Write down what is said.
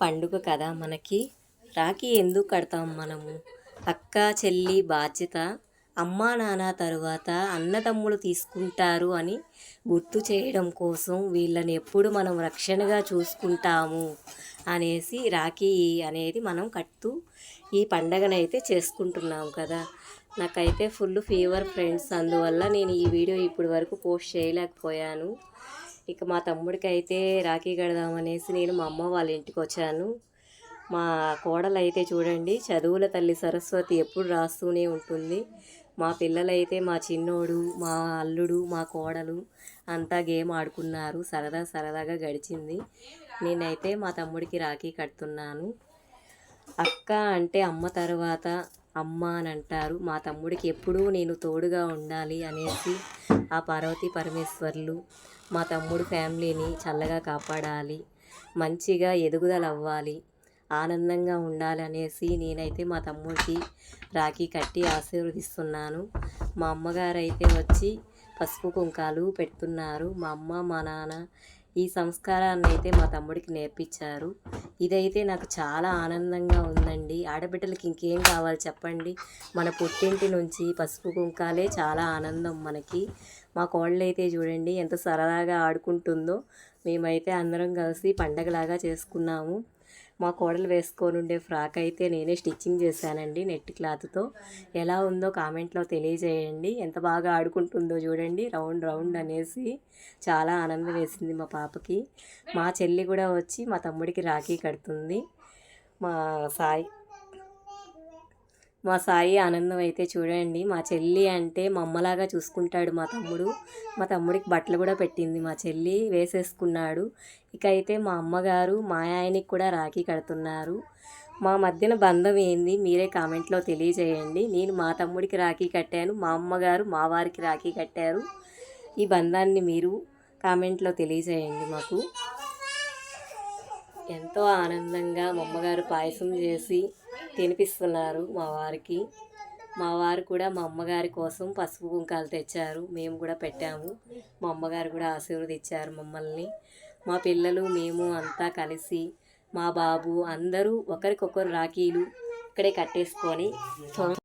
పండుగ కదా మనకి. రాఖీ ఎందుకు కడతాం మనము? అక్క చెల్లి బాధ్యత అమ్మా నాన్న తరువాత అన్నదమ్ములు తీసుకుంటారు అని గుర్తు చేయడం కోసం వీళ్ళని ఎప్పుడు మనం రక్షణగా చూసుకుంటాము అనేసి రాఖీ అనేది మనం కడుతూ ఈ పండగనైతే చేసుకుంటున్నాం కదా. నాకైతే ఫుల్ ఫీవర్ ఫ్రెండ్స్ అందువల్ల నేను ఈ వీడియో ఇప్పటి వరకు పోస్ట్ చేయలేకపోయాను. ఇక మా తమ్ముడికి అయితే రాఖీ కడదామనేసి నేను మా అమ్మ వాళ్ళ ఇంటికి వచ్చాను. మా కోడలు అయితే చూడండి చదువుల తల్లి సరస్వతి ఎప్పుడు రాస్తూనే ఉంటుంది. మా పిల్లలైతే మా చిన్నోడు మా అల్లుడు మా కోడలు అంతా గేమ్ ఆడుకున్నారు. సరదా సరదాగా గడిచింది. నేనైతే మా తమ్ముడికి రాఖీ కడుతున్నాను. అక్క అంటే అమ్మ తర్వాత అమ్మ అని అంటారు. మా తమ్ముడికి ఎప్పుడూ నేను తోడుగా ఉండాలి అనేసి ఆ పార్వతీ పరమేశ్వర్లు మా తమ్ముడు ఫ్యామిలీని చల్లగా కాపాడాలి మంచిగా ఎదుగుదల అవ్వాలి ఆనందంగా ఉండాలి అనేసి నేనైతే మా తమ్ముడికి రాఖీ కట్టి ఆశీర్వదిస్తున్నాను. మా అమ్మగారు అయితే వచ్చి పసుపు కుంకాలు పెడుతున్నారు. మా అమ్మ మా నాన్న ఈ సంస్కారాన్ని అయితే మా తమ్ముడికి నేర్పించారు. ఇదైతే నాకు చాలా ఆనందంగా ఉందండి. ఆడబిడ్డలకి ఇంకేం కావాలి చెప్పండి. మన పుట్టింటి నుంచి పసుపు కుంకాలే చాలా ఆనందం మనకి. మా కోళ్ళు అయితే చూడండి ఎంత సరదాగా ఆడుకుంటుందో. మేమైతే అందరం కలిసి పండగలాగా చేసుకున్నాము. మా కోడలు వేసుకొని ఉండే ఫ్రాక్ అయితే నేనే స్టిచ్చింగ్ చేశానండి నెట్ క్లాత్తో. ఎలా ఉందో కామెంట్లో తెలియజేయండి. ఎంత బాగా ఆడుకుంటుందో చూడండి. రౌండ్ రౌండ్ అనేసి చాలా ఆనందం వేసింది మా పాపకి. మా చెల్లి కూడా వచ్చి మా తమ్ముడికి రాఖీ కడుతుంది. మా సాయి మా సాయి ఆనందం అయితే చూడండి. మా చెల్లి అంటే మా అమ్మలాగా చూసుకుంటాడు మా తమ్ముడు. మా తమ్ముడికి బట్టలు కూడా పెట్టింది మా చెల్లి వేసేసుకున్నాడు. ఇక అయితే మా అమ్మగారు మా ఆయనకి కూడా రాఖీ కడుతున్నారు. మా మధ్యన బంధం ఏంది మీరే కామెంట్లో తెలియజేయండి. నేను మా తమ్ముడికి రాఖీ కట్టాను మా అమ్మగారు మా వారికి రాఖీ కట్టారు. ఈ బంధాన్ని మీరు కామెంట్లో తెలియజేయండి మాకు. ఎంతో ఆనందంగా మా అమ్మగారు పాయసం చేసి తినిపిస్తున్నారు మా వారికి. మా వారు కూడా మా అమ్మగారి కోసం పసుపు కుంకాలు తెచ్చారు. మేము కూడా పెట్టాము. మా అమ్మగారు కూడా ఆశీర్వదించారు మమ్మల్ని. మా పిల్లలు మేము అంతా కలిసి మా బాబు అందరూ ఒకరికొకరు రాఖీలు ఇక్కడే కట్టేసుకొని